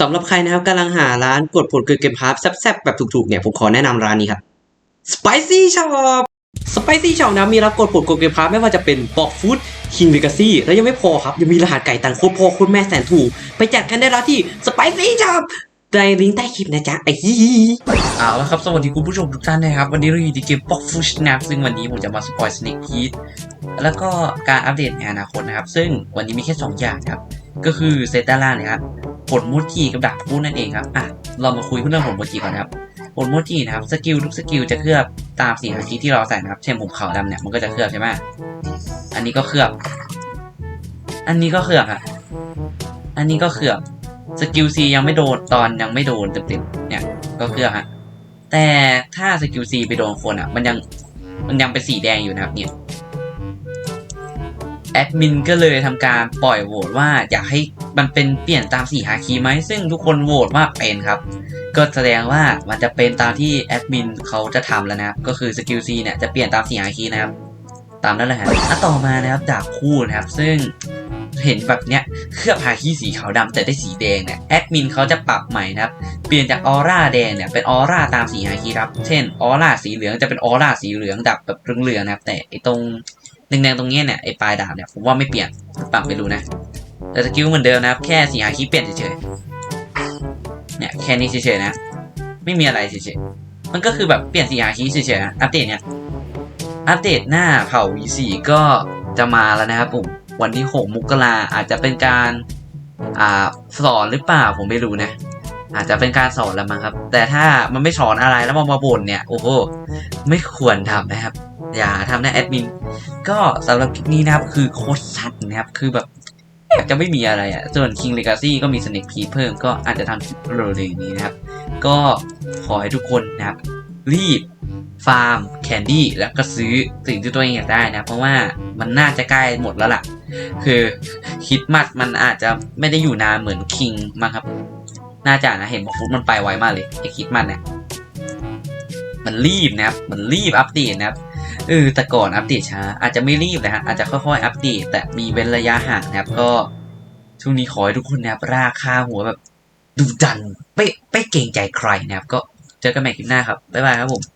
สำหรับใครนะครับกำลังหาร้านกดผลเกินเกมพาร์ทแซ่บๆแบบถูกๆเนี่ยผมขอแนะนำร้านนี้ครับ Spicy Shop Spicy Shop นะมีรับกดผลกดเกมพาร์ทไม่ว่าจะเป็นปอกฟู้ด King Legacy แล้วยังไม่พอครับ ยังมีรหัสไก่ตันโคตรพ่อโคตรแม่แสนถูก ไปจัดกันได้แล้วที่ Spicy Shop ในลิงก์ใต้คลิปนะจ๊ะไอ้ฮีเอาละครับ สวัสดีคุณผู้ชมทุกท่านนะครับ วันนี้เราอยู่ในเกม Box f u s h นะครับซึ่งวันนี้ผมจะมาสปอย Snake Heat แล้วก็การอัปเดตในอนาคตนะครับ ซึ่งวันนี้มีแค่ 2 อย่างครับ ก็คือเซตด้านล่างนะครับ ผลโมจิกับดาบพูดนั่นเองครับอะเรามาคุยเรื่องผลโมจิก่อนนะครับผลโมจินะครับสกิลทุกสกิลจะเคลือบตามสีหางคีที่เราใส่นะครับ เช่นผมขาวดำเนี่ยมันก็จะเคลือบใช่ไหมอันนี้ก็เคลือบ อันนี้ก็เคลือบอะอันนี้ก็เคลือบสกิลซียังไม่โดนตอนยังไม่โดนเต็มๆเนี่ยก็เคลือบฮะแต่ถ้าสกิลซีไปโดนคนอะ มันยังมันยังเป็นสีแดงอยู่นะครับเนี่ย แอดมินก็เลยทำการปล่อยโหวตว่าอยากให้มันเป็นเปลี่ยนตามสีฮาคีไหมซึ่งทุกคนโหวตว่าเป็นครับ ก็แสดงว่ามันจะเป็นตามที่แอดมินเขาจะทำแล้วนะครับ ก็คือสกิลซีเนี่ยจะเปลี่ยนตามสีฮาคีนะครับ ตามนั้นเลยฮะอะต่อมานะครับดาบคู่นะครับ ซึ่งเห็นแบบเนี้ยเคลือบฮาคีสีขาวดำแต่ได้สีแดงเนี่ยแอดมินเขาจะปรับใหม่นะครับ เปลี่ยนจากออร่าแดงเนี่ยเป็นออร่าตามสีฮาคีครับ เช่นออร่าสีเหลืองจะเป็นออร่าสีเหลืองดับแบบเหลืองๆนะครับ แต่ไอตรง แดงๆตรงนี้เนี่ยไอปลายดาบเนี่ยผมว่าไม่เปลี่ยนปรับไปดูนะ แต่สกิลเหมือนเดิมนะครับ แค่สีฮาคีเปลี่ยนเฉยๆเนี่ยแค่นี้เฉยๆนะ ไม่มีอะไรเฉยๆมันก็คือแบบเปลี่ยนสีฮาคีเฉยๆนะอัปเดตเนี่ยอัปเดตหน้าเผ่า V4 ก็จะมาแล้วนะครับผมวันที่ 6 มกราอาจจะเป็นการอ่าสอนหรือเปล่าผมไม่รู้นะ อาจจะเป็นการสอนแล้วมั้งครับ แต่ถ้ามันไม่สอนอะไรแล้วมามาบ่นเนี่ย โอ้โห ไม่ควรทำนะครับ อย่าทำนะแอดมิน ก็สำหรับคลิปนี้นะครับ คือโคตรสัตว์นะครับ คือแบบแจะไม่มีอะไรอะ่ะ ส่วน King Legacy ก็มี Snake p เพิ่มก็อาจจะทำคลิปเร็วๆนี้นะครับ ก็ขอให้ทุกคนนะครับ รีบฟาร์มแคนดี้แล้วก็ซื้อสิ่งที่ตัวเองอยากได้นะ เพราะว่ามันน่าจะใกล้หมดแล้วล่ะ คือคิดมัดมันอาจจะไม่ได้อยู่นานเหมือนคิงมั้งครับ น่าจะนะเห็นบอกฟุตมันไปไวมากเลยไอคิดมัดเนี่ยมันรีบนะครับ มันรีบอัปเดตนะครับ ออแต่ก่อนอัปเดตช้า อาจจะไม่รีบนะฮะอาจจะค่อยๆอัปเดตแต่มีเว้นระยะห่างนะครับ ก็ช่วงนี้ขอให้ทุกคนนะครับราคาหัวแบบดูดันไม่ไม่เกรงใจใครนะครับ ก็เจอกันใหม่คลิปหน้าครับ บ๊ายบายครับผม